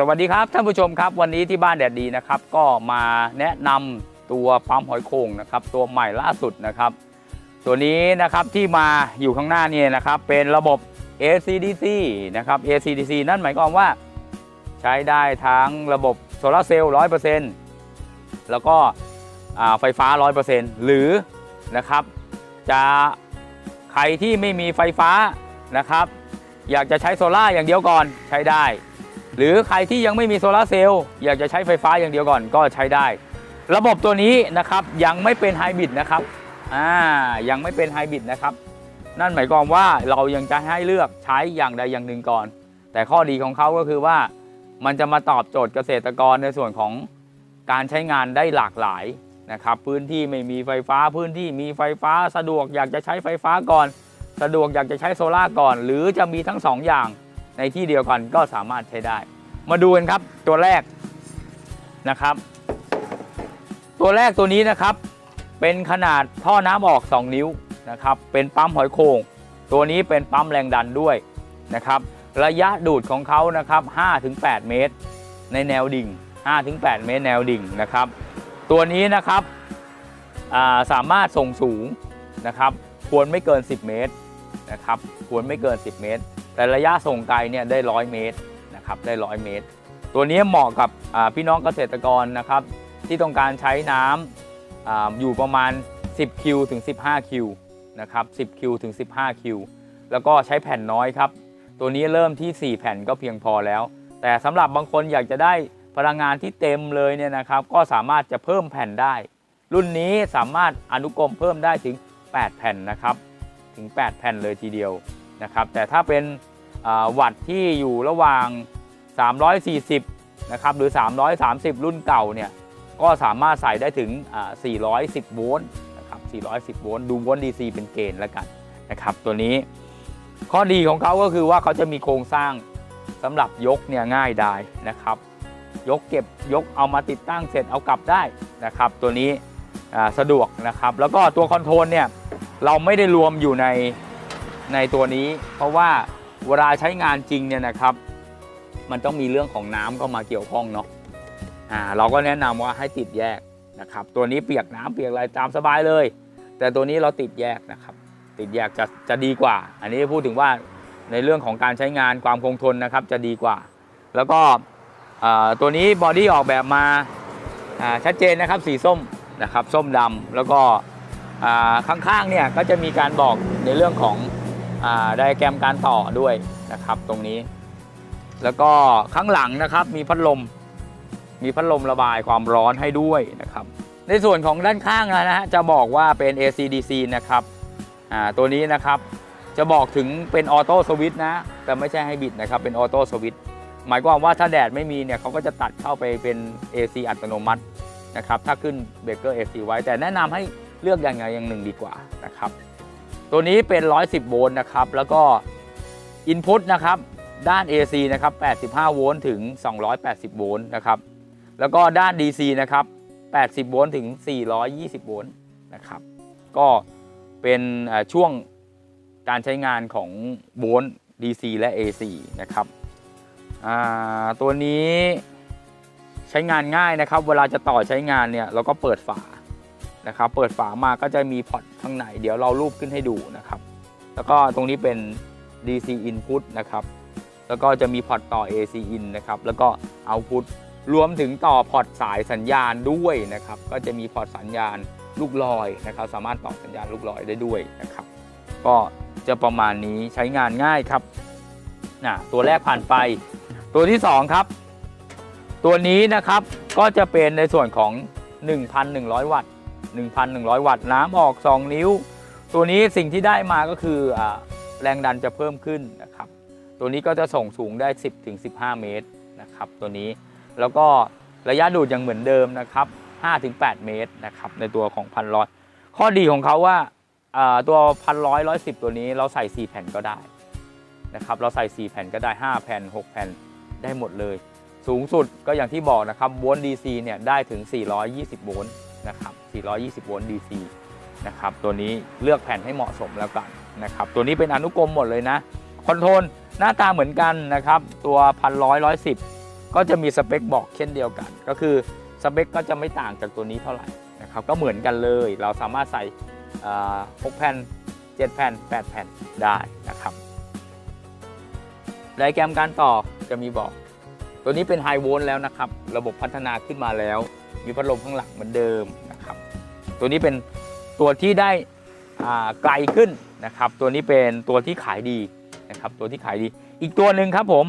สวัสดีครับท่านผู้ชมครับ วันนี้ที่บ้านแดดดีนะครับ ก็มาแนะนำตัวปั๊มหอยโข่งนะครับ ตัวใหม่ล่าสุดนะครับ ตัวนี้นะครับที่มาอยู่ข้างหน้านี่นะครับ เป็นระบบ ACDC นะครับ ACDC นั่นหมายความว่า ใช้ได้ทั้งระบบโซลาเซลล์100%แล้วก็ไฟฟ้า100%หรือนะครับ จะใครที่ไม่มีไฟฟ้านะครับ อยากจะใช้โซล่าอย่างเดียวก่อนใช้ได้ หรือใครที่ยังไม่มีโซลาร์เซลล์อยากจะใช้ไฟฟ้าอย่างเดียวก่อนก็ใช้ได้ ระบบตัวนี้นะครับยังไม่เป็นไฮบริดนะครับอ่ายังไม่เป็นไฮบริดนะครับ นั่นหมายความว่าเรายังจะให้เลือกใช้อย่างใดอย่างหนึ่งก่อน แต่ข้อดีของเขาก็คือว่ามันจะมาตอบโจทย์เกษตรกรในส่วนของการใช้งานได้หลากหลายนะครับ พื้นที่ไม่มีไฟฟ้าพื้นที่มีไฟฟ้าสะดวกอยากจะใช้ไฟฟ้าก่อน สะดวกอยากจะใช้โซล่าร์ก่อน หรือจะมีทั้งสองอย่างในที่เดียวกันก็สามารถใช้ได้ มาดูกันครับตัวแรกนะครับ ตัวแรกตัวนี้นะครับ เป็นขนาดท่อน้ำออก 2 นิ้วนะครับ เป็นปั๊มหอยโข่งตัวนี้เป็นปั๊มแรงดันด้วยนะครับ ระยะดูดของเขานะครับ 5-8 เมตร ในแนวดิ่ง 5-8 เมตรแนวดิ่งนะครับ ตัวนี้นะครับาสามารถส่งสูงนะครับ ควรไม่เกิน 10 เมตรนะครับ ควรไม่เกิน 10 เมตร แต่ระยะส่งไกลเนี่ยได้ 100 เมตร นะครับได้ 100 เมตร ตัวนี้เหมาะกับพี่น้องเกษตรกรนะครับ ที่ต้องการใช้น้ำอาอยู่ประมาณ 10 คิวถึง 15 คิวนะครับ 10 คิวถึง 15 คิว แล้วก็ใช้แผ่นน้อยครับ ตัวนี้เริ่มที่ 4 แผ่นก็เพียงพอแล้ว แต่สำหรับบางคนอยากจะได้พลังงานที่เต็มเลยเนี่ยนะครับ ก็สามารถจะเพิ่มแผ่นได้ รุ่นนี้สามารถอนุกรมเพิ่มได้ถึง 8 แผ่นนะครับ ถึง 8 แผ่นเลยทีเดียวนะครับ แต่ถ้าเป็นวัตที่อยู่ระหว่าง 340 นะครับ หรือ 330 รุ่นเก่าเนี่ย ก็สามารถใส่ได้ถึงอ่า410 โวลต์นะครับ 410 โวลต์ ดูโวลต์ DC เป็นเกณฑ์แล้วกันนะครับ ตัวนี้ ข้อดีของเขาก็คือว่าเขาจะมีโครงสร้างสำหรับยกเนี่ยง่ายได้นะครับ ยกเก็บยกเอามาติดตั้งเสร็จเอากลับได้นะครับ ตัวนี้สะดวกนะครับ แล้วก็ตัวคอนโทรลเนี่ยเราไม่ได้รวมอยู่ในในตัวนี้ เพราะว่าเวลาใช้งานจริงเนี่ยนะครับ มันต้องมีเรื่องของน้ำเข้ามาเกี่ยวข้องเนาะอ่าเราก็แนะนำว่าให้ติดแยกนะครับ ตัวนี้เปียกน้ำเปียกอะไรตามสบายเลย แต่ตัวนี้เราติดแยกนะครับ ติดแยกจะจะดีกว่า อันนี้พูดถึงว่าในเรื่องของการใช้งานความคงทนนะครับจะดีกว่า แล้วก็อ่าตัวนี้บอดี้ออกแบบมาอ่าชัดเจนนะครับสีส้มนะครับส้มดำแล้วก็อ่าข้างๆเนี่ยก็จะมีการบอกในเรื่องของไดอะแกรมการต่อด้วยนะครับตรงนี้ แล้วก็ข้างหลังนะครับมีพัดลม มีพัดลมระบายความร้อนให้ด้วยนะครับ ในส่วนของด้านข้างนะฮะจะบอกว่าเป็น ACDC นะครับอ่าตัวนี้นะครับจะบอกถึงเป็นออโต้สวิตชนะแต่ไม่ใช่ให้บิดนะครับเป็นออโต้สวิตหมายความว่าถ้าแดดไม่มีเนี่ยเขาก็จะตัดเข้าไปเป็น AC อัตโนมัตินะครับถ้าขึ้นเบรกเกอร์ AC ไว้ แต่แนะนำให้เลือกอย่างใดอย่างหนึ่งดีกว่านะครับตัวนี้เป็น 110 โวลต์นะครับ แล้วก็ Input นะครับ ด้าน AC นะครับ 85 โวลต์ถึง 280 โวลต์นะครับ แล้วก็ด้าน DC นะครับ 80 โวลต์ถึง 420 โวลต์นะครับ ก็เป็นช่วงการใช้งานของโวลต์ DC และ AC นะครับ ตัวนี้ใช้งานง่ายนะครับ เวลาจะต่อใช้งานเนี่ยเราก็เปิดฝานะครับ เปิดฝามาก็จะมีพอร์ตข้างใน เดี๋ยวเรารูปขึ้นให้ดูนะครับ แล้วก็ตรงนี้เป็น DC input นะครับ แล้วก็จะมีพอร์ตต่อ AC in นะครับแล้วก็ output รวมถึงต่อพอร์ตสายสัญญาณด้วยนะครับก็จะมีพอร์ตสัญญาณลูกลอยนะครับสามารถต่อสัญญาณลูกลอยได้ด้วยนะครับก็จะประมาณนี้ใช้งานง่ายครับนะตัวแรกผ่านไป ตัวที่ 2 ครับ ตัวนี้นะครับก็จะเป็นในส่วนของ 1,100 วัตต์ 1,100 วัตต์น้ำออก 2 นิ้ว ตัวนี้สิ่งที่ได้มาก็คืออแรงดันจะเพิ่มขึ้นนะครับ ตัวนี้ก็จะส่งสูงได้ 10ถึง15 เมตรนะครับตัวนี้แล้วก็ระยะดูดยังเหมือนเดิมนะครับ5ถึง8เมตรนะครับในตัวของพันร้อยข้อดีของเขาว่าอ่าตัวพันร้อยร้อยสิบตัวนี้เราใส่ 4 แผ่นก็ได้นะครับเราใส่ 4 แผ่นก็ได้ 5 แผ่น 6 แผ่นได้หมดเลย สูงสุดก็อย่างที่บอกนะครับโวลต์ DC เนี่ยได้ถึง 420 โวลต์นะครับ 420 โวลต์ DC นะครับตัวนี้เลือกแผ่นให้เหมาะสมแล้วกันนะครับตัวนี้เป็นอนุกรมหมดเลยนะ คอนโทรลหน้าตาเหมือนกันนะครับ ตัวพันร้อยร้อยสิบก็จะมีสเปคบอกเช่นเดียวกัน ก็คือสเปคก็จะไม่ต่างจากตัวนี้เท่าไหร่นะครับก็เหมือนกันเลย เราสามารถใส่6แผ่น7 แผ่น 8 แผ่นได้นะครับไดแกรมการต่อจะมีบอก ตัวนี้เป็นไฮโวลต์แล้วนะครับ ระบบพัฒนาขึ้นมาแล้ว มีพัดลมข้างหลังเหมือนเดิมนะครับ ตัวนี้เป็นตัวที่ได้ไกลขึ้นนะครับ ตัวนี้เป็นตัวที่ขายดี นะครับ ตัวที่ขายดี อีกตัวหนึ่งครับผม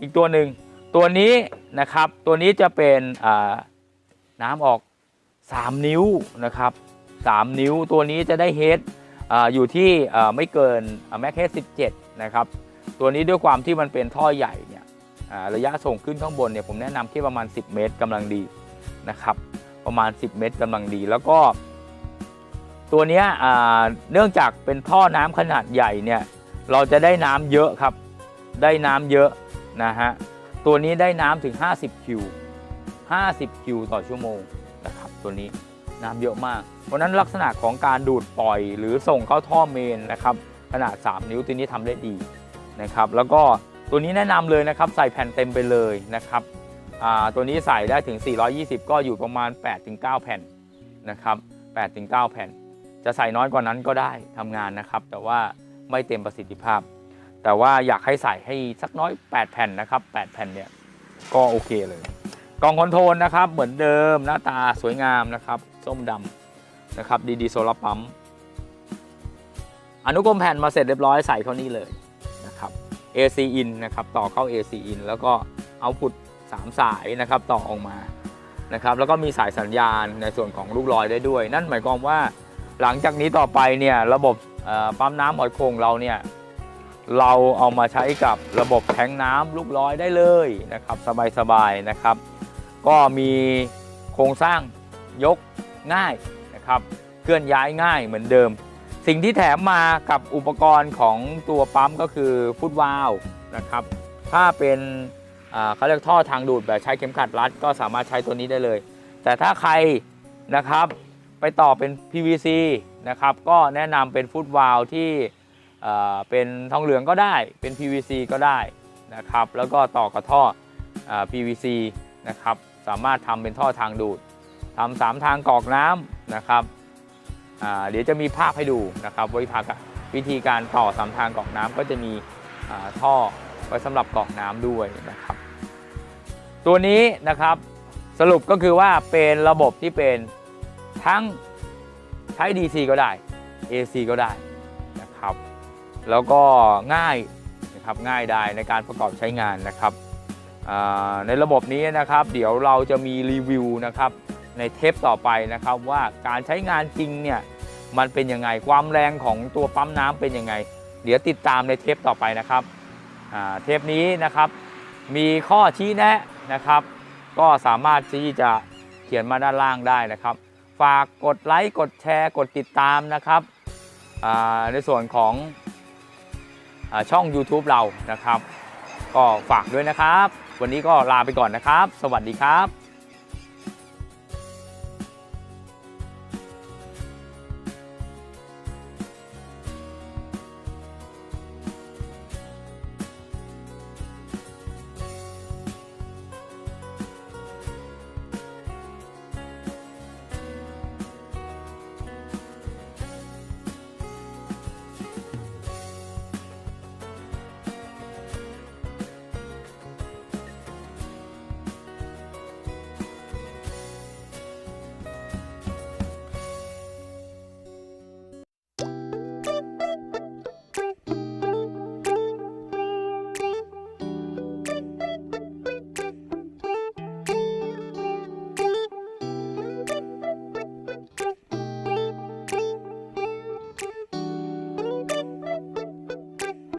อีกตัวหนึ่งตัวนี้นะครับ ตัวนี้จะเป็นน้ำออก 3 นิ้วนะครับ 3 นิ้วตัวนี้จะได้เฮดอยู่ที่ไม่เกินแม็กเฮด17 นะครับ ตัวนี้ด้วยความที่มันเป็นท่อใหญ่เนี่ยระยะส่งขึ้นข้างบนเนี่ยผมแนะนำที่ประมาณ 10 เมตรกำลังดีนะครับ ประมาณ 10 เมตรกำลังดี แล้วก็ ตัวนี้เนื่องจากเป็นท่อน้ำขนาดใหญ่เนี่ย เราจะได้น้ำเยอะครับ ได้น้ำเยอะนะฮะ ตัวนี้ได้น้ำถึง 50 คิว 50 คิวต่อชั่วโมงนะครับตัวนี้น้ำเยอะมาก เพราะนั้นลักษณะของการดูดปล่อยหรือส่งเข้าท่อเมนนะครับขนาด 3 นิ้วตัวนี้ทำได้ดีนะครับ แล้วก็ตัวนี้แนะนำเลยนะครับใส่แผ่นเต็มไปเลยนะครับตัวนี้ใส่ได้ถึง 420 ก็อยู่ประมาณ 8-9 แผ่นนะครับ8-9 แผ่น จะใส่น้อยกว่านั้นก็ได้ทำงานนะครับ แต่ว่า ไม่เต็มประสิทธิภาพ แต่ว่าอยากให้ใส่ให้สักน้อย 8 แผ่นนะครับ8แผ่นเนี่ยก็โอเคเลย กล่องคอนโทรลนะครับเหมือนเดิมหน้าตาสวยงามนะครับส้มดำนะครับดีดีโซลาปั๊มอนุกรมแผ่นมาเสร็จเรียบร้อยใส่เข้านี่เลยนะครับ AC in นะครับต่อเข้า AC in แล้วก็เอาพุท3สายนะครับต่อออกมานะครับแล้วก็มีสายสัญญาณในส่วนของลูกลอยได้ด้วย นั่นหมายความว่าหลังจากนี้ต่อไปเนี่ยระบบ ปั๊มน้ำหอยโขงเราเนี่ยเราเอามาใช้กับระบบแทงน้ำลูกร้อยได้เลยนะครับ สบายๆนะครับ ก็มีโครงสร้างยกง่ายนะครับเคลื่อนย้ายง่ายเหมือนเดิม สิ่งที่แถมมากับอุปกรณ์ของตัวปั๊มก็คือฟุตวาลนะครับ ถ้าเป็นเขาเรียกท่อทางดูดแบบใช้เข็มขัดรัด ก็สามารถใช้ตัวนี้ได้เลย แต่ถ้าใครนะครับ ไปต่อเป็น PVC นะครับ ก็แนะนำเป็นฟุตวาลที่เป็นทองเหลืองก็ได้ เป็น PVC ก็ได้นะครับ แล้วก็ต่อกับท่ออ PVC นะครับ สามารถทำเป็นท่อทางดูดทำสามทางกรอกน้ำนะครับเดี๋ยวจะมีภาพให้ดูนะครับวิธีกาวิธีการต่อสามทางกรอกน้ำก็จะมีท่อไว้สำหรับกรอกน้ำด้วยนะครับ ตัวนี้นะครับสรุปก็คือว่าเป็นระบบที่เป็น ทั้งใช้ DC ก็ได้ AC ก็ได้นะครับ แล้วก็ง่ายนะครับง่ายได้ในการประกอบใช้งานนะครับในระบบนี้นะครับ เดี๋ยวเราจะมีรีวิวนะครับในเทปต่อไปนะครับว่าการใช้งานจริงเนี่ยมันเป็นยังไงความแรงของตัวปั๊มน้ำเป็นยังไง เดี๋ยวติดตามในเทปต่อไปนะครับเทปนี้นะครับ มีข้อชี้แนะนะครับ ก็สามารถที่จะเขียนมาด้านล่างได้นะครับ ฝากกดไลค์กดแชร์กดติดตามนะครับในส่วนของอช่อง YouTube เรานะครับ ก็ฝากด้วยนะครับ วันนี้ก็ลาไปก่อนนะครับ สวัสดีครับ